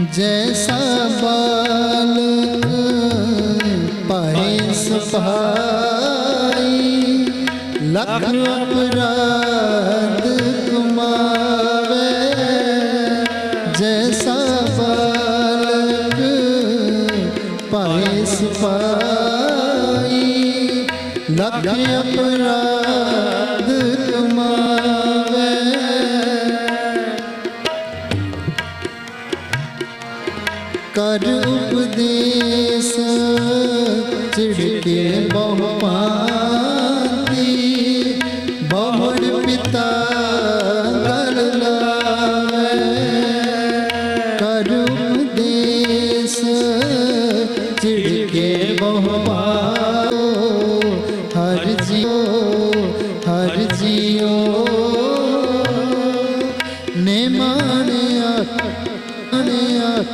ਜੈਸਾ ਬਾਲਕ ਪਾਏ ਸਫ਼ਾਈ ਲਖ ਅਪਰਾਧ ਕਮਾਵੇ ਜੈਸਾ ਬਾਲਕ ਪਾਏ ਸਫ਼ਾਈ ਲਖ ਅਪਰਾਧ ਕਰ ਉਪਦੇਸ। ਚਿੜਕੇ ਬਹੁ ਪਾਤੀ ਬਹੁੜ ਪਿਤਾ ਕਰ ਲਾਵੇ। ਕਰ ਉਪਦੇਸ। ਚਿੜਕੇ ਬਹੁ ਪਾਓ ਹਰ ਜਿਉ ਹਰ ਜਿਉ ਨੇ ਮਾਣਿਆ ਮਾਣਿਆ।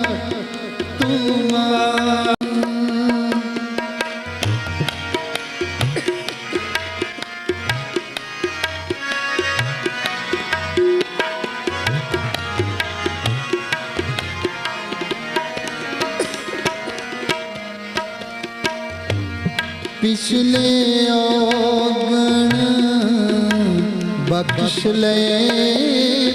ਪਿਛਲੇ ਔਗਣ ਬਖਸ਼ ਲੈ